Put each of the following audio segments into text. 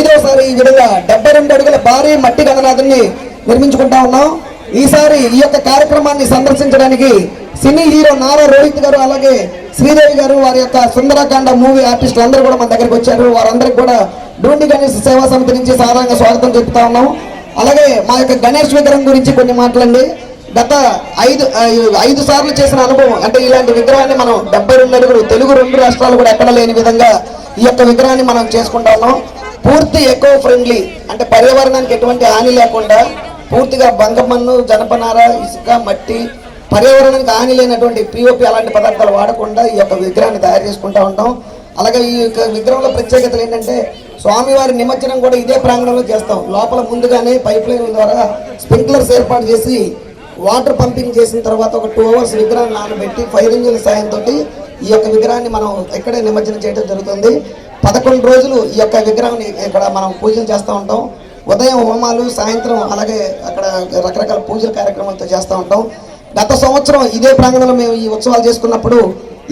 ఈ విధంగా డెబ్బై రెండు అడుగుల భారీ మట్టి గణనాథుని నిర్మించుకుంటా ఉన్నాం. ఈసారి ఈ యొక్క కార్యక్రమాన్ని సందర్శించడానికి సినీ హీరో నారా రోహిత్ గారు అలాగే శ్రీదేవి గారు వారి యొక్క సుందరకాండ మూవీ ఆర్టిస్టులు అందరూ కూడా మన దగ్గరికి వచ్చారు. వారందరికి కూడా డూండి గణేష్ సేవా సమితి నుంచి సాధారణంగా స్వాగతం చెప్తా ఉన్నాం. అలాగే మా యొక్క గణేష్ విగ్రహం గురించి కొన్ని మాటలండి గత ఐదు ఐదు సార్లు చేసిన అనుభవం అంటే ఇలాంటి విగ్రహాన్ని మనం డెబ్బై రెండు అడుగులు తెలుగు రెండు రాష్ట్రాలు కూడా ఎక్కడ లేని విధంగా ఈ యొక్క విగ్రహాన్ని మనం చేసుకుంటా ఉన్నాం. పూర్తి ఎకో ఫ్రెండ్లీ అంటే పర్యావరణానికి ఎటువంటి హాని లేకుండా పూర్తిగా బంగమన్ను జనపనార ఇసుక మట్టి పర్యావరణానికి హాని లేనటువంటి పిఓపి అలాంటి పదార్థాలు వాడకుండా ఈ యొక్క విగ్రహాన్ని తయారు చేసుకుంటూ ఉంటాం. అలాగే ఈ యొక్క విగ్రహంలో ప్రత్యేకతలు ఏంటంటే స్వామివారి నిమజ్జనం కూడా ఇదే ప్రాంగణంలో చేస్తాం. లోపల ముందుగానే పైప్ లైన్ ద్వారా స్ప్రింక్లర్స్ ఏర్పాటు చేసి వాటర్ పంపింగ్ చేసిన తర్వాత ఒక టూ అవర్స్ విగ్రహాన్ని నానబెట్టి ఫైర్ ఇంజిన్ సాయంతో ఈ యొక్క విగ్రహాన్ని మనం ఇక్కడే నిమజ్జనం చేయడం జరుగుతుంది. పదకొండు రోజులు ఈ యొక్క విగ్రహాన్ని ఇక్కడ మనం పూజలు చేస్తూ ఉంటాం. ఉదయం హోమాలు సాయంత్రం అలాగే అక్కడ రకరకాల పూజల కార్యక్రమాలతో చేస్తూ ఉంటాం. గత సంవత్సరం ఇదే ప్రాంగణంలో మేము ఈ ఉత్సవాలు చేసుకున్నప్పుడు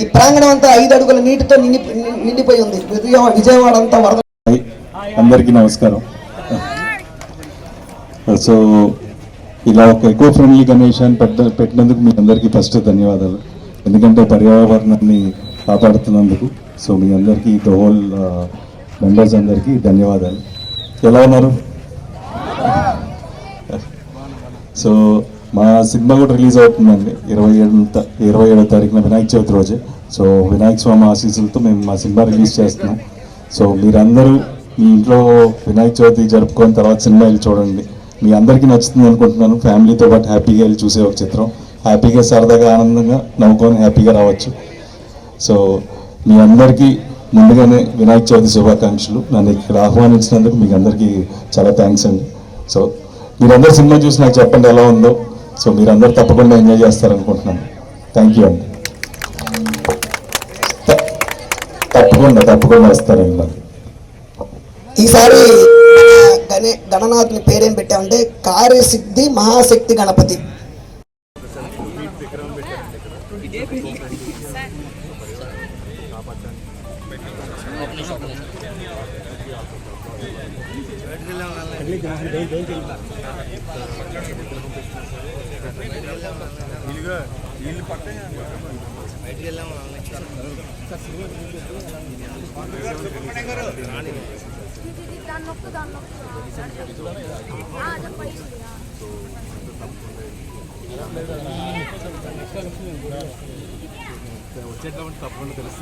ఈ ప్రాంగణం అంతా ఐదు అడుగుల నీటితో నిండి నిండిపోయి ఉంది. విజయవాడ విజయవాడ అంతా వరద అందరికీ నమస్కారం. సో ఇలా ఒక ఎకో ఫ్రెండ్లీ గణేష్ అని పెట్ట పెట్టినందుకు మీ అందరికీ ఫస్ట్ ధన్యవాదాలు. ఎందుకంటే పర్యావరణాన్ని కాపాడుతున్నందుకు. సో మీ అందరికీ ద హోల్ మెంబర్స్ అందరికీ ధన్యవాదాలు. ఎలా ఉన్నారు? సో మా సినిమా కూడా రిలీజ్ అవుతుందండి. ఇరవై ఏడు ఇరవై ఏడో తారీఖున వినాయక చవితి రోజే. సో వినాయక స్వామి ఆశీస్సులతో మేము మా సినిమా రిలీజ్ చేస్తున్నాం. సో మీరందరూ మీ ఇంట్లో వినాయక చవితి జరుపుకున్న తర్వాత సినిమా వెళ్ళి చూడండి. మీ అందరికీ నచ్చుతుంది అనుకుంటున్నాను. ఫ్యామిలీతో పాటు హ్యాపీగా వెళ్ళి చూసే ఒక చిత్రం. హ్యాపీగా సరదాగా ఆనందంగా నవ్వుకొని హ్యాపీగా రావచ్చు. సో మీ అందరికీ ముందుగానే వినాయక చవితి శుభాకాంక్షలు. నన్ను ఇక్కడ ఆహ్వానించినందుకు మీకు అందరికీ చాలా థ్యాంక్స్ అండి. సో మీరందరూ సినిమా చూసి నాకు చెప్పండి ఎలా ఉందో. సో మీరందరూ తప్పకుండా ఎంజాయ్ చేస్తారనుకుంటున్నాను. థ్యాంక్ యూ అండి. తప్పకుండా తప్పకుండా వస్తారండి మరి. ఈసారి గణనాథుని పేరేం పెట్టామంటే కార్యసిద్ధి మహాశక్తి గణపతి. దాన్ని నొక్కు దాన్ని నొక్కు ఆ, అదే పైకి ఆ. వచ్చేట్లా తప్పకుండా తెలుసు